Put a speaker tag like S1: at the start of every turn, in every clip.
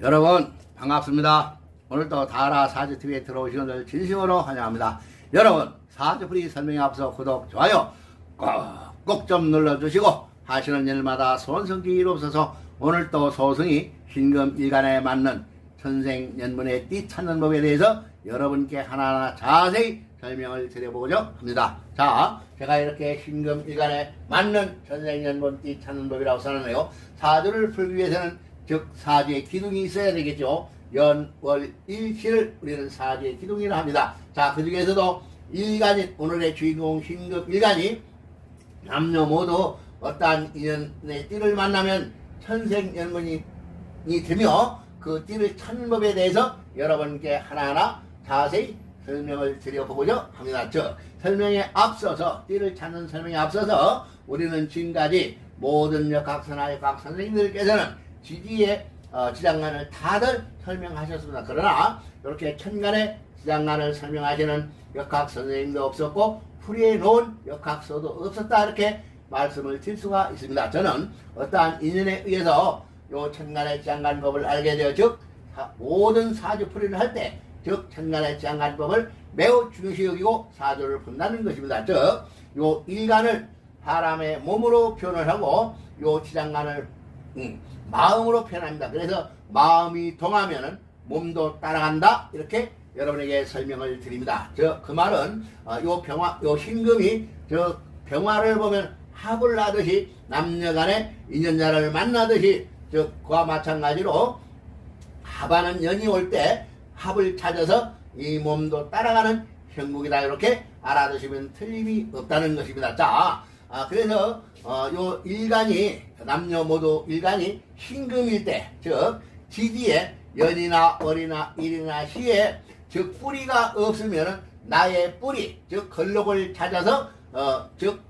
S1: 여러분 반갑습니다. 오늘도 다라 사주TV에 들어오신 것을 진심으로 환영합니다. 여러분 사주풀이 설명에 앞서 구독, 좋아요 꼭 좀 눌러주시고 하시는 일마다 손성기 이루옵소서 오늘도 소승이 신금 일간에 맞는 천생연분의 띠 찾는 법에 대해서 여러분께 하나하나 자세히 설명을 드려보고자 합니다. 자, 제가 이렇게 신금 일간에 맞는 천생연분 띠 찾는 법이라고 써놨네요. 사주를 풀기 위해서는 즉 사주의 기둥이 있어야 되겠죠. 연, 월, 일시를 우리는 사주의 기둥이라 합니다. 자, 그 중에서도 일간인 오늘의 주인공 신금 일간이 남녀 모두 어떠한 인연의 띠를 만나면 천생연분이 되며 그 띠를 찾는 법에 대해서 여러분께 하나하나 자세히 설명을 드려보고자 합니다. 저 설명에 앞서서 띠를 찾는 설명에 앞서서 우리는 지금까지 모든 역학선하의 각 선생님들께서는 지지의 어, 지장간을 다들 설명하셨습니다. 그러나 이렇게 천간의 지장간을 설명하시는 역학 선생님도 없었고 풀이해 놓은 역학서도 없었다 이렇게 말씀을 드릴 수가 있습니다. 저는 어떠한 인연에 의해서 요 천간의 지장간법을 알게 되어 즉 사- 모든 사주 풀이를 할 때 즉 천간의 지장간법을 매우 중요시 여기고 사주를 본다는 것입니다. 즉 요 일간을 사람의 몸으로 표현을 하고 요 지장간을 음, 마음으로 표현합니다. 그래서 마음이 동하면은 몸도 따라간다 이렇게 여러분에게 설명을 드립니다. 저 그 말은 어, 요 병화 요 신금이 저 병화를 보면 합을 하듯이 남녀간의 인연자를 만나듯이 저 그와 마찬가지로 합하는 연이 올 때 합을 찾아서 이 몸도 따라가는 형국이다 이렇게 알아두시면 틀림이 없다는 것입니다. 자, 아, 그래서 어, 요 일간이 남녀 모두 일간이 신금일 때, 즉 지지에 연이나 월이나 일이나 시에 즉 뿌리가 없으면 나의 뿌리, 즉 걸록을 찾아서 어, 즉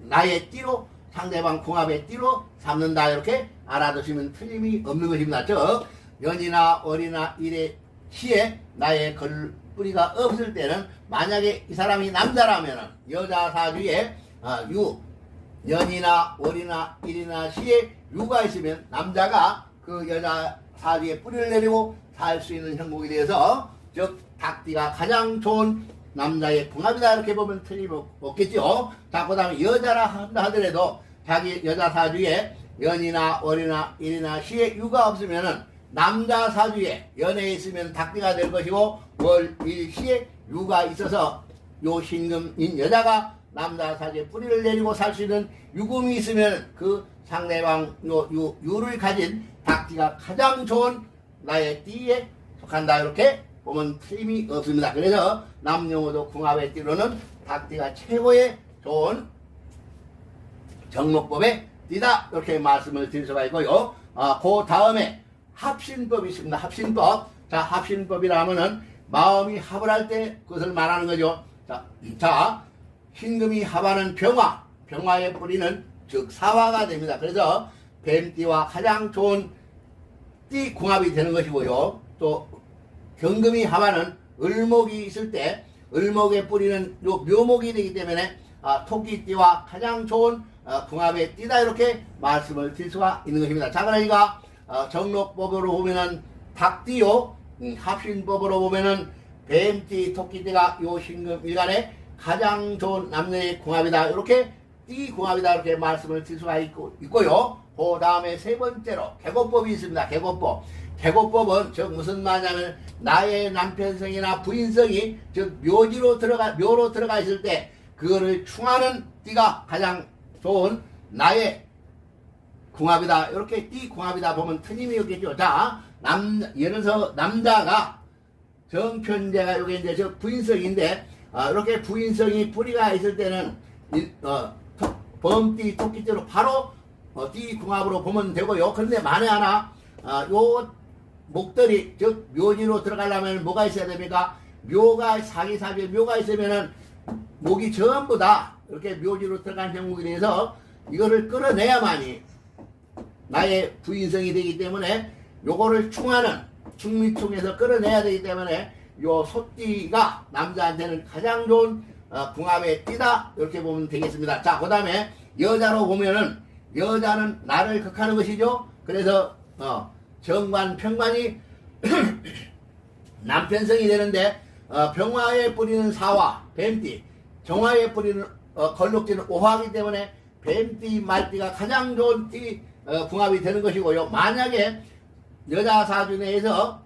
S1: 나의 띠로 상대방 궁합의 띠로 삼는다 이렇게 알아두시면 틀림이 없는 것입니다. 즉 연이나 월이나 일의 시에 나의 걸 뿌리가 없을 때는 만약에 이 사람이 남자라면 여자 사주에 어, 유 연이나 월이나 일이나 시에 유가 있으면 남자가 그 여자 사주에 뿌리를 내리고 살 수 있는 형국이 되어서 즉 닭띠가 가장 좋은 남자의 궁합이다 이렇게 보면 틀림없겠죠. 자 그 다음에 여자라 한다 하더라도 자기 여자 사주에 연이나 월이나 일이나 시에 유가 없으면은 남자 사주에 연에 있으면 닭띠가 될 것이고 월, 일, 시에 유가 있어서 요 신금인 여자가 남자 사주에 뿌리를 내리고 살 수 있는 유금이 있으면 그 상대방 요, 유, 유를 가진 닭띠가 가장 좋은 나의 띠에 속한다 이렇게 보면 틀림이 없습니다. 그래서 남녀 모두 궁합의 띠로는 닭띠가 최고의 좋은 정목법의 띠다 이렇게 말씀을 드릴 수가 있고요. 아, 그 다음에 합신법이 있습니다. 합신법. 자, 합신법이라면은 마음이 합을 할 때 그것을 말하는 거죠. 자, 자, 신금이 합하는 병화, 병화의 뿌리는 즉 사화가 됩니다. 그래서 뱀띠와 가장 좋은 띠 궁합이 되는 것이고요. 또 경금이 합하는 을목이 있을 때 을목의 뿌리는 요 묘목이 되기 때문에 아, 토끼띠와 가장 좋은 어, 궁합의 띠다 이렇게 말씀을 드릴 수가 있는 것입니다. 자 그러니까 어, 정록법으로 보면은 닭띠요 음, 합신법으로 보면은 뱀띠 토끼띠가 요 신금 일간에 가장 좋은 남녀의 궁합이다 이렇게 띠 궁합이다 이렇게 말씀을 드릴 수가 있고, 있고요. 그 다음에 세 번째로 개고법이 있습니다. 개고법. 개고법은 즉 무슨 말이냐면 나의 남편성이나 부인성이 즉 묘지로 들어가 묘로 들어가 있을 때 그거를 충하는 띠가 가장 좋은 나의 궁합이다. 이렇게 띠 궁합이다 보면 틀림이 없겠죠. 자, 남 예를 들어서 남자가 정편제가 여기 이제 저 부인성인데 아, 이렇게 부인성이 뿌리가 있을 때는 이, 어, 토- 범띠 토끼띠로 바로 어, 띠 궁합으로 보면 되고요. 그런데 만에 하나 아, 요 목들이 즉 묘지로 들어가려면 뭐가 있어야 됩니까? 묘가 사기사비 묘가 있으면은 목이 전부 다 이렇게 묘지로 들어간 형국이 돼서 이거를 끌어내야만이 나의 부인성이 되기 때문에 요거를 충하는 충미충에서 끌어내야 되기 때문에 요 소띠가 남자한테는 가장 좋은 어, 궁합의 띠다 이렇게 보면 되겠습니다. 자, 그 다음에 여자로 보면은 여자는 나를 극하는 것이죠. 그래서 어, 정관, 평관이 남편성이 되는데 어, 병화에 뿌리는 사화, 뱀띠, 정화에 뿌리는 어, 걸룩지는 오화이기 때문에 뱀띠, 말띠가 가장 좋은 띠 어, 궁합이 되는 것이고요. 만약에 여자 사주 내에서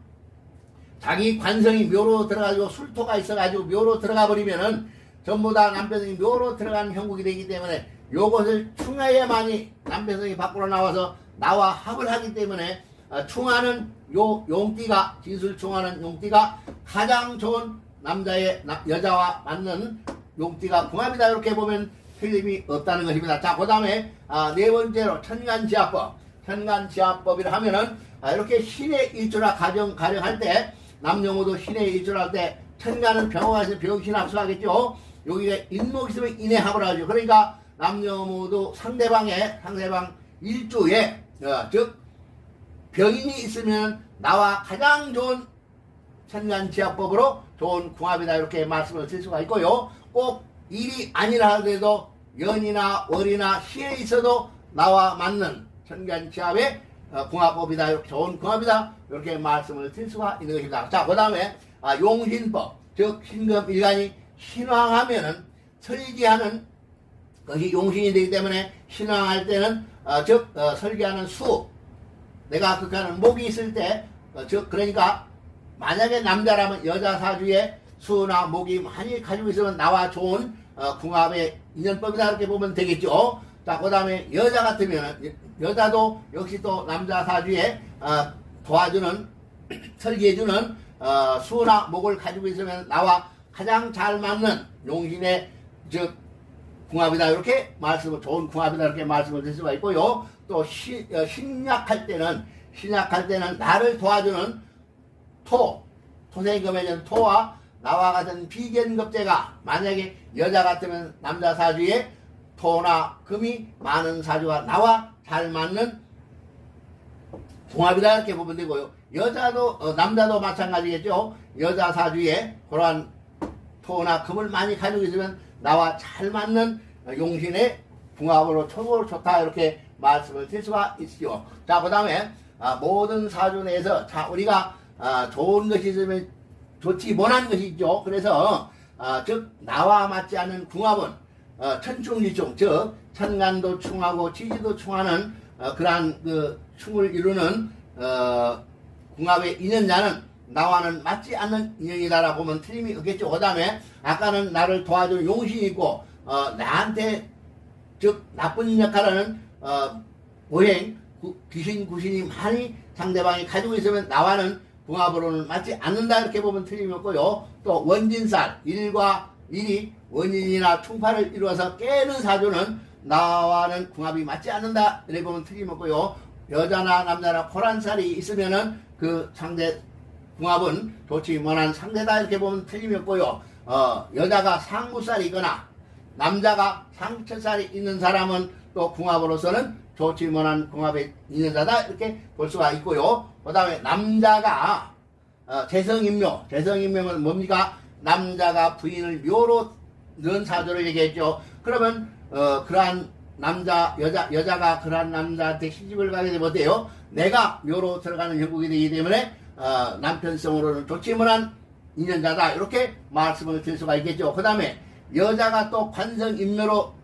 S1: 자기 관성이 묘로 들어가지고 술토가 있어가지고 묘로 들어가 버리면은 전부 다 남편성이 묘로 들어가는 형국이 되기 때문에 요것을 충해야만이 남편성이 밖으로 나와서 나와 합을 하기 때문에 어, 충하는 요 용띠가 진술 충하는 용띠가 가장 좋은 남자의 나- 여자와 맞는 용띠가 궁합이다 이렇게 보면 틀림이 없다는 것입니다. 자, 그 다음에 아, 네 번째로 천간지압법. 천간지압법이라 하면은 아, 이렇게 신의 일조라 가정 가령할 때 남녀모도 신의 일조할 때 천간은 병화에서 병신 합수하겠죠. 여기에 인목 있으면 인해 합을 하죠. 그러니까 남녀모도 상대방의 상대방 일조에 어, 즉 병인이 있으면 나와 가장 좋은 천간지압법으로 좋은 궁합이다 이렇게 말씀을 드릴 수가 있고요. 꼭 일이 아니라 하더라도 연이나 월이나 시에 있어도 나와 맞는 천간지압의 어, 궁합법이다. 이렇게 좋은 궁합이다. 이렇게 말씀을 드릴 수가 있는 것입니다. 자, 그 다음에 아, 용신법. 즉 신금일간이 신왕하면은 설기하는 것이 용신이 되기 때문에 신왕할 때는 어, 즉 어, 설계하는 수. 내가 극하는 목이 있을 때, 어, 즉, 그러니까, 만약에 남자라면 여자 사주에 수나 목이 많이 가지고 있으면 나와 좋은 어, 궁합의 인연법이다. 이렇게 보면 되겠죠. 자, 그 다음에 여자 같으면, 여자도 역시 또 남자 사주에 어, 도와주는, 설계해주는 어, 수나 목을 가지고 있으면 나와 가장 잘 맞는 용신의, 즉, 궁합이다 이렇게 말씀을 좋은 궁합이다 이렇게 말씀을 드릴 수가 있고요. 또 시, 어, 신약할 때는 신약할 때는 나를 도와주는 토 토생금에는 토와 나와 같은 비견급제가 만약에 여자 같으면 남자 사주에 토나 금이 많은 사주가 나와 잘 맞는 궁합이다 이렇게 보면 되고요. 여자도 어, 남자도 마찬가지겠죠. 여자 사주에 그러한 토나 금을 많이 가지고 있으면 나와 잘 맞는 용신의 궁합으로 최고로 좋다 이렇게 말씀을 드릴 수가 있죠. 자, 그 다음에 모든 사주 내에서 자 우리가 아, 좋은 것이 있으면 좋지 못한 것이 있죠. 그래서 아, 즉 나와 맞지 않는 궁합은 어, 천충지충 즉 천간도 충하고 지지도 충하는 어, 그러한 그 충을 이루는 어, 궁합의 인연자는 나와는 맞지 않는 인연이다라 보면 틀림이 없겠죠. 그 다음에 아까는 나를 도와주는 용신이 있고 어, 나한테 즉 나쁜 역할하는 어, 구- 귀신 구신이 많이 상대방이 가지고 있으면 나와는 궁합으로는 맞지 않는다 이렇게 보면 틀림이 없고요. 또 원진살 일과 일이 원인이나 충파를 이루어서 깨는 사주는 나와는 궁합이 맞지 않는다 이렇게 보면 틀림없고요. 여자나 남자나 호란살이 있으면은 그 상대 궁합은 좋지 못한 상대다 이렇게 보면 틀림없고요. 어, 여자가 상무살이거나 남자가 상처살이 있는 사람은 또 궁합으로서는 좋지 못한 궁합에 있는 자다 이렇게 볼 수가 있고요. 그 다음에 남자가 어, 재성인묘, 재성인묘는 뭡니까? 남자가 부인을 묘로 넣은 사주를 얘기했죠. 그러면 어, 그러한 남자, 여자, 여자가 그러한 남자한테 시집을 가게 되면 어때요? 내가 묘로 들어가는 형국이 되기 때문에 어, 남편성으로는 좋지 못한 인연자다 이렇게 말씀을 드릴 수가 있겠죠. 그 다음에 여자가 또 관성인묘로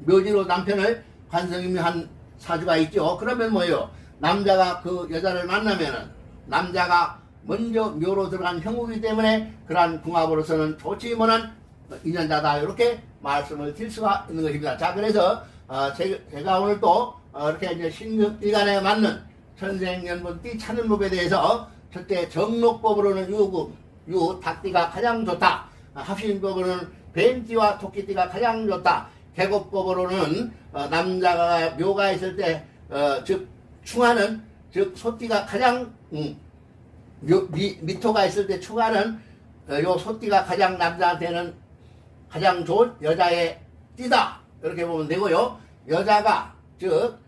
S1: 묘지로 남편을 관성인묘한 사주가 있죠. 그러면 뭐예요? 남자가 그 여자를 만나면은 남자가 먼저 묘로 들어간 형국이기 때문에 그러한 궁합으로서는 좋지 못한 인연자다 이렇게 말씀을 드릴 수가 있는 것입니다. 자 그래서 어, 제, 가 오늘 또 어, 이렇게 이제 신금일간에 맞는 천생연분띠 찾는 법에 대해서 첫째 정록법으로는 유금, 유, 닭띠가 가장 좋다. 아, 합신법으로는 뱀띠와 토끼띠가 가장 좋다. 계곡법으로는 어, 남자가 묘가 있을 때, 어, 즉 충하는 즉 소띠가 가장 음, 묘, 미, 미토가 있을 때 충하는 어, 요 소띠가 가장 남자한테는 가장 좋은 여자의 띠다 이렇게 보면 되고요. 여자가 즉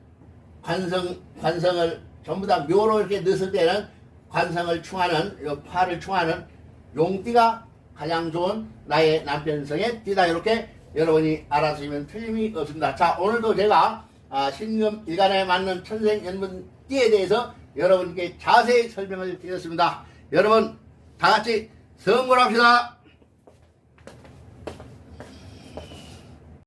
S1: 관성 관성을 전부 다 묘로 이렇게 넣었을 때는 관성을 충하는 요 파를 충하는 용띠가 가장 좋은 나의 남편성의 띠다 이렇게 여러분이 알아주시면 틀림이 없습니다. 자 오늘도 제가 아, 신금 일간에 맞는 천생연분 띠에 대해서 여러분께 자세히 설명을 드렸습니다. 여러분 다 같이 성공합시다.